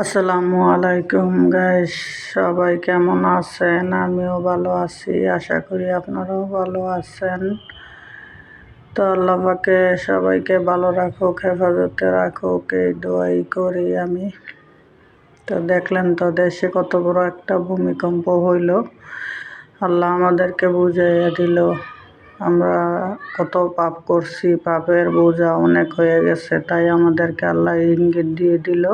আসসালামু আলাইকুম গাইস সবাই কেমন আছেন? আমিও ভালো আছি, আশা করি আপনারাও ভালো আছেন। তো আল্লাহকে সবাইকে ভালো রাখুক, হেফাজতে রাখুক, এই দোয়াই করি আমি। তো দেখলেন তো দেশে কত বড় একটা ভূমিকম্প হইল। আল্লাহ আমাদেরকে বুঝাইয়া দিল, আমরা কত পাপ করছি, পাপের বোঝা অনেক হয়ে গেছে, তাই আমাদেরকে আল্লাহ ইঙ্গিত দিয়ে দিল।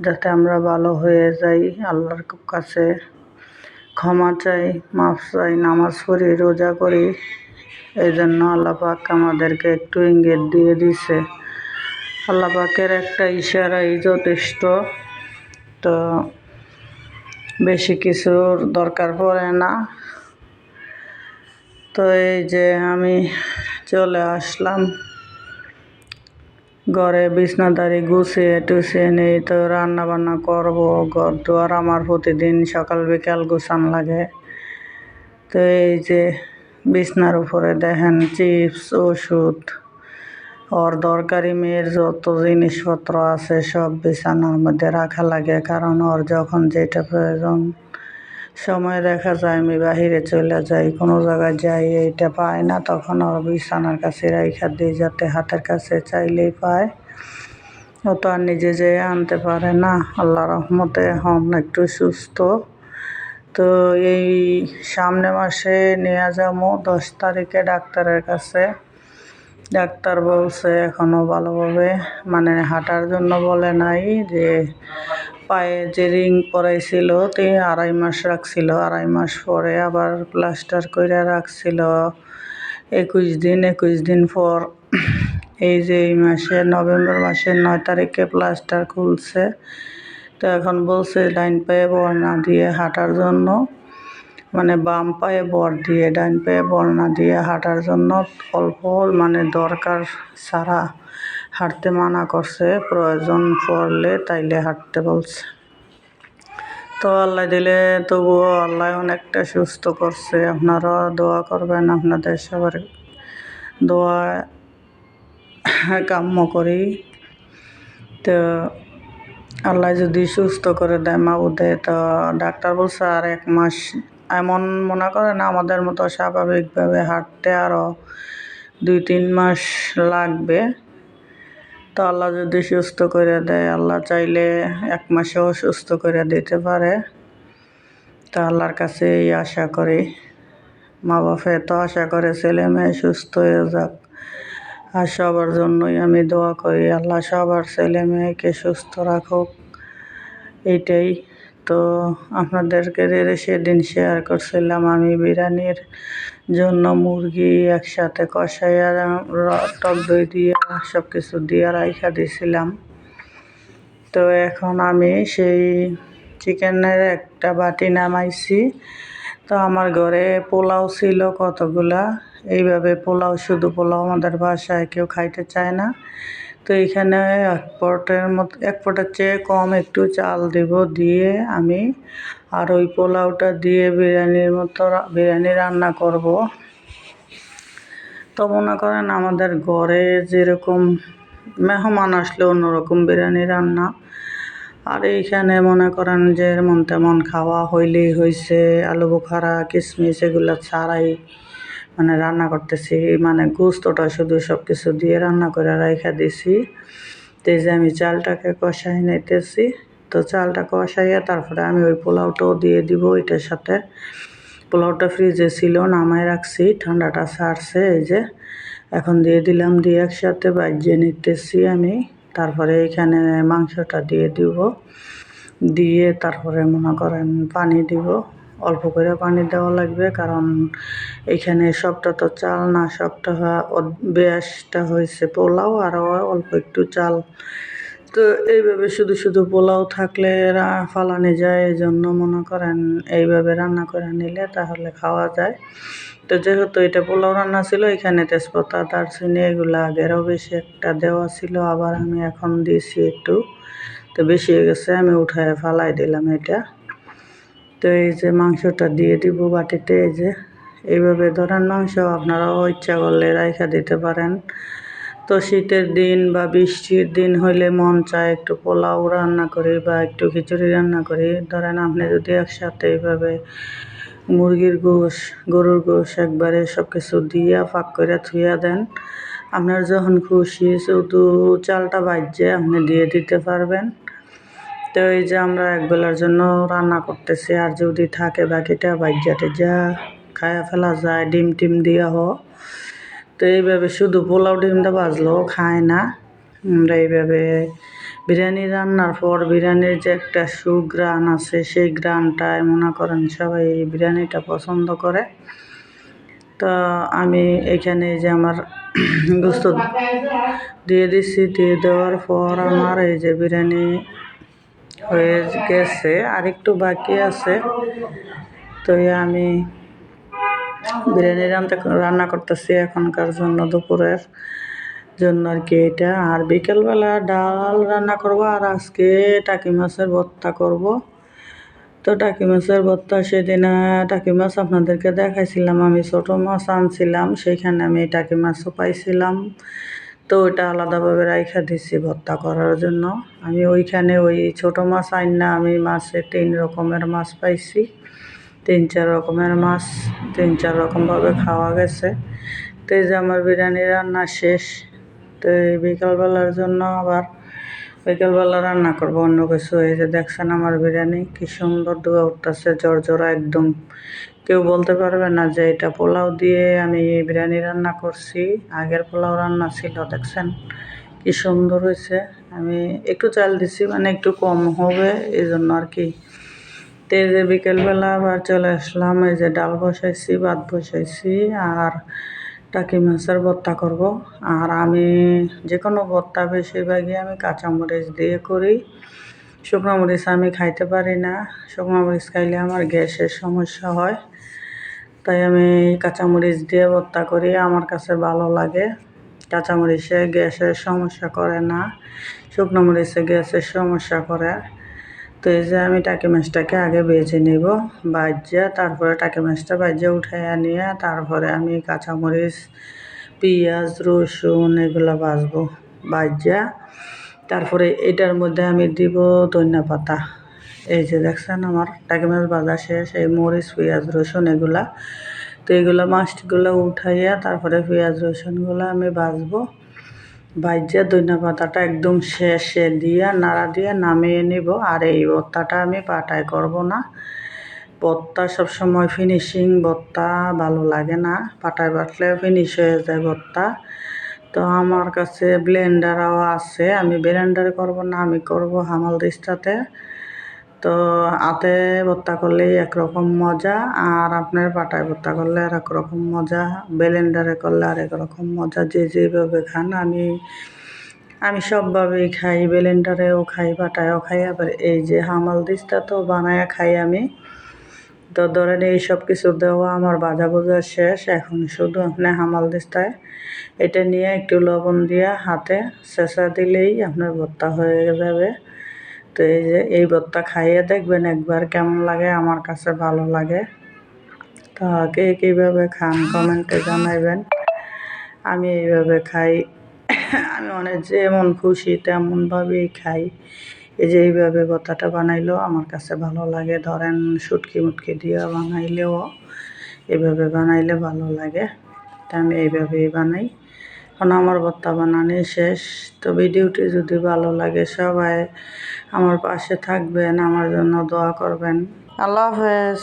যাতে আমরা ভালো হয়ে যাই, আল্লাহর কাছে ক্ষমা চাই, মাফ চাই, নামাজ পড়ি, রোজা করি। এই জন্য আল্লাপাক আমাদেরকে একটু ইঙ্গিত দিয়ে দিছে। আল্লাপাকের একটা ইশারাই যথেষ্ট। তো বেশি কিছুর দরকার পড়ে না। তো এই যে আমি চলে আসলাম। ঘরে বিছনাদারি, গুছিয়ে টুছিয়ে নেই তো রান্না বান্না করব, ঘর দুয়ার আমার প্রতিদিন সকাল বিকাল গুছান লাগে। তো এই যে বিছনার উপরে দেখেন চিপস, ওষুধ, ওর দরকারি মেয়ের যত জিনিসপত্র আছে সব বিছানার মধ্যে রাখা লাগে, কারণ ওর যখন যেটা প্রয়োজন সময় দেখা যায়, আমি বাহিরে চলে যাই, কোনো জায়গায় যাই, এইটা পাই না। তখন ওর বিছানার কাছে রাইখা দিই যাতে হাতের কাছে চাইলেই পায়। ও তো আর নিজে যেয়ে আনতে পারে না। আল্লাহ রহমতে এখন একটু সুস্থ। তো এই সামনে মাসে নিয়ে যাব দশ তারিখে ডাক্তারের কাছে। ডাক্তার বলছে এখনও ভালোভাবে মানে হাঁটার জন্য বলে নাই যে পায়ে যে রিং পরাইছিল, তে আড়াই মাস রাখছিল। আড়াই মাস পরে আবার প্লাস্টার করে রাখছিল। একুশ দিন একুশ দিন পর এই যে এই মাসে, নভেম্বর মাসের নয় তারিখে প্লাস্টার খুলছে। তো এখন বলছে ডাইন পায়ে বর্ণা দিয়ে হাঁটার জন্য মানে বাম পায়ে বর দিয়ে ডাইন পায়ে বর্ণা দিয়ে হাঁটার জন্য অল্প মানে দরকার ছাড়া হাঁটতে মানা করছে, প্রয়োজন পড়লে তাইলে হাঁটতে বলছে। তো আল্লাহ দিলে তবুও আল্লাহ অনেকটা সুস্থ করছে। আপনারা দোয়া করবেন আপনাদের সবার দোয়া কাম্য করি। তো আল্লাহ যদি সুস্থ করে দেয় মাবুদে, তো ডাক্তার বলছে আর এক মাস। এমন মনে করেন আমাদের মতো স্বাভাবিকভাবে হাঁটতে আরও দুই তিন মাস লাগবে। তো আল্লাহ যদি সুস্থ করে দেয়, আল্লাহ চাইলে এক মাসেও সুস্থ করে দিতে পারে। তো আল্লাহর কাছে এই আশা করি। মা বাপে তো আশা করে, ছেলে মেয়ে সুস্থ হয়ে যাক। আর সবার জন্যই আমি দোয়া করি, আল্লাহ সবার ছেলে মেয়েকে সুস্থ রাখুক। এইটাই তো আপনাদেরকে সেদিন শেয়ার করছিলাম আমি বিরিয়ানির জন্য মুরগি একসাথে কষাইয়া টক দই দিয়ে সব কিছু দিয়ে রাইখা দিয়েছিলাম। তো এখন আমি সেই চিকেনের একটা বাটি নামাইছি। তো আমার ঘরে পোলাও ছিল কতগুলা? এইভাবে পোলাও, শুধু পোলাও আমাদের বাসায় কেউ খাইতে চায় না। তো এখানে এক পটের মতো এক পটের চেয়ে কম একটু চাল দেব দিয়ে আমি আর ওই পোলাওটা দিয়ে বিরিয়ানির মতো বিরিয়ানি রান্না করব। তো মনে করেন আমাদের ঘরে যেরকম মেহমান আসলে অন্যরকম বিরিয়ানি রান্না। আর এইখানে মনে করেন যে মন তেমন খাওয়া হইলেই হয়েছে আলু বোখারা কিশমিশ এগুলো ছাড়াই মানে রান্না করতেছি। মানে গোস্তটা শুধু সব কিছু দিয়ে রান্না করে রেখে দিছি। তো যে আমি চালটাকে কষাই নিতেছি। তো চালটা কষাইয়া তারপরে আমি ওই পোলাওটাও দিয়ে দিব এটার সাথে। পোলাওটা ফ্রিজে ছিল, নামায় রাখছি, ঠান্ডাটা ছাড়ছে, এই যে। এখন দিয়ে দিলাম, দিয়ে একসাথে বাজিয়ে নিতেছি আমি। তারপরে এখানে মাংসটা দিয়ে দিব। দিয়ে তারপরে মনে করেন পানি দিব। অল্প করে পানি দেওয়া লাগবে, কারণ এখানে সবটা তো চাল, না সবটা বেশটা হয়েছে পোলাও, আর অল্প একটু চাল তো এইভাবে শুধু শুধু পোলাও থাকলে ফালানি যায় এই জন্য মনে করেন এইভাবে রান্না করে নিলে তাহলে খাওয়া যায়। তো যেহেতু এটা পোলাও রান্না ছিল, এখানে তেজপাতা, দারচিনি এগুলো আগেরও বেশি একটা দেওয়া ছিল, আবার আমি এখন দিয়েছি একটু। তো বেশি হয়ে গেছে, আমি উঠায় ফালাই দিলাম এটা। তো এই যে মাংসটা দিয়ে দিব বাটিতে, এই যে। এইভাবে ধরেন মাংস আপনারাও ইচ্ছা করলে রাইখা দিতে পারেন। তো শীতের দিন বা বৃষ্টির দিন হইলে মন চায় একটু পোলাও রান্না করি বা একটু খিচুড়ি রান্না করি। ধরেন আপনি যদি একসাথে এইভাবে মুরগির গোশ, গরুর গোশ একবারে সব কিছু দিয়া ফাঁক করে থুইয়া দেন, আপনার যখন খুশি শুধু চালটা বাজছে, আপনি দিয়ে দিতে পারবেন। তো এই যে আমরা একবেলার জন্য রান্না করতেছি, আর যদি থাকে বাকিটা বাজ্যা যা খায়া ফেলা যায়, ডিম টিম দিয়া হ তো এইভাবে শুধু পোলাও ডিমটা বাজলেও খায় না। আমরা এইভাবে বিরিয়ানি রান্নার পর বিরিয়ানির যে একটা সুগ্রান আছে, সেই গ্রানটায় মনে করেন সবাই এই বিরিয়ানিটা পছন্দ করে। তো আমি এখানে যে আমার গোস্ত দিয়ে দিচ্ছি দিয়ে দেওয়ার পর আমার এই যে বিরিয়ানি হয়ে গেছে। আর একটু বাকি আছে। তো আমি বিরিয়ানি রান্না রান্না করতেছি এখনকার জন্য দুপুরের জন্য আর কি এটা। আর বিকেলবেলা ডাল রান্না করব আর আজকে টাকি মাছের ভর্তা করব। তো টাকি মাছের ভর্তা সেদিন টাকি মাছ আপনাদেরকে দেখাইছিলাম, আমি ছোটো মাছ আনছিলাম, সেইখানে আমি টাকি মাছও পাইছিলাম। তো ওইটা আলাদাভাবে রাইখা দিছি ভর্তা করার জন্য। আমি ওইখানে ওই ছোটো মাছ আইন না, আমি মাছে তিন রকমের মাছ পাইছি। তিন চার রকমের মাছ তিন চার রকমভাবে খাওয়া গেছে। তো এই যে আমার বিরিয়ানি রান্না শেষ, তো এই বিকালবেলার জন্য আবার বিকেলবেলা রান্না করব অন্য কিছু। এই যে দেখছেন আমার বিরিয়ানি, কি সুন্দর ধোয়া উঠতেছে জর্জরা একদম। কেউ বলতে পারবে না যে এটা পোলাও দিয়ে আমি বিরিয়ানি রান্না করছি। আগের পোলাও রান্না ছিল, দেখছেন? কি সুন্দর হয়েছে। আমি একটু চাল দিছি মানে একটু কম হবে এই জন্য আর কি। তো যে বিকেলবেলা আবার চলে আসলাম, এই যে ডাল বসাইছি, ভাত বসাইছি, আর টাকি মাছের ভর্তা করব। আর আমি যে কোনো ভর্তা বেশিরভাগই আমি কাঁচামরিচ দিয়ে করি। শুকনো মরিচ আমি খাইতে পারি না। শুকনো মরিচ খাইলে আমার গ্যাসের সমস্যা হয়। তাই আমি কাঁচামরিচ দিয়ে ভর্তা করি, আমার কাছে ভালো লাগে। কাঁচামরিচে গ্যাসের সমস্যা করে না শুকনো মরিচে গ্যাসের সমস্যা করে। তো এই যে আমি টাকি মাছটাকে আগে বেজে নেব, বাজিয়া, তারপরে টাকি মাছটা বাজিয়া উঠাইয়া নিয়ে তারপরে আমি কাঁচামরিচ, পেঁয়াজ, রসুন এগুলো বাজবো বাজিয়া। তারপরে এটার মধ্যে আমি দিব ধনিয়া পাতা। এই যে দেখছেন আমার টাকি মাছ ভাজা শেষ, এই মরিচ, পেঁয়াজ, রসুন এগুলা। তো এগুলো মাছগুলো উঠাইয়া তারপরে পেঁয়াজ, রসুনগুলো আমি বাজবো ভাইজা ধনিয়া পাতাটা একদম শেষে দিয়ে, নাড়া দিয়ে নামিয়ে নিব। আর এই ভর্তাটা আমি পাটায় করব না। ভর্তা সবসময় ফিনিশিং ভর্তা ভালো লাগে না। পাটায় বাটলে ফিনিশ হয়ে যায় ভর্তা তো আমার কাছে ব্লেন্ডারও আছে। আমি ব্লেন্ডারে করব না, আমি করব হামাল দিস্তাতে তো হাতে ভর্তা করলেই একরকম মজা, আর আপনার পাটায় ভর্তা করলে আর একরকম মজা ব্লেন্ডারে করলে আর একরকম মজা। যে যেভাবে খান, আমি আমি সবভাবেই খাই ব্লেন্ডারেও খাই, পাটায়ও খাই। আবার এই যে হামাল দিস্তা তো বানায় খাই আমি। তো ধরেন এই সব কিছু দেওয়া আমার বাজা বোঝা শেষ। এখন শুধু আপনি হামাল দিস্তায় এটা নিয়ে একটু লবণ দিয়ে হাতে চেঁচা দিলেই আপনার ভর্তা হয়ে যাবে। তো এই যে এই ভর্তা খাইয়ে দেখবেন একবার কেমন লাগে, আমার কাছে ভালো লাগে। তা কে কীভাবে খান কমেন্টে জানাইবেন। আমি এইভাবে খাই। আমি অনেক যেমন খুশি তেমনভাবেই খাই। এই যে এইভাবে ভর্তাটা বানাইলেও আমার কাছে ভালো লাগে। ধরেন সুটকি মুটকি দিয়ে বানাইলেও এভাবে বানাইলে ভালো লাগে। তা আমি এইভাবেই বানাই। এখন আমার ভর্তা বানানি শেষ। তো ভিডিওটি যদি ভালো লাগে সবাই আমার পাশে থাকবেন, আমার জন্য দোয়া করবেন। আল্লাহ হাফেজ।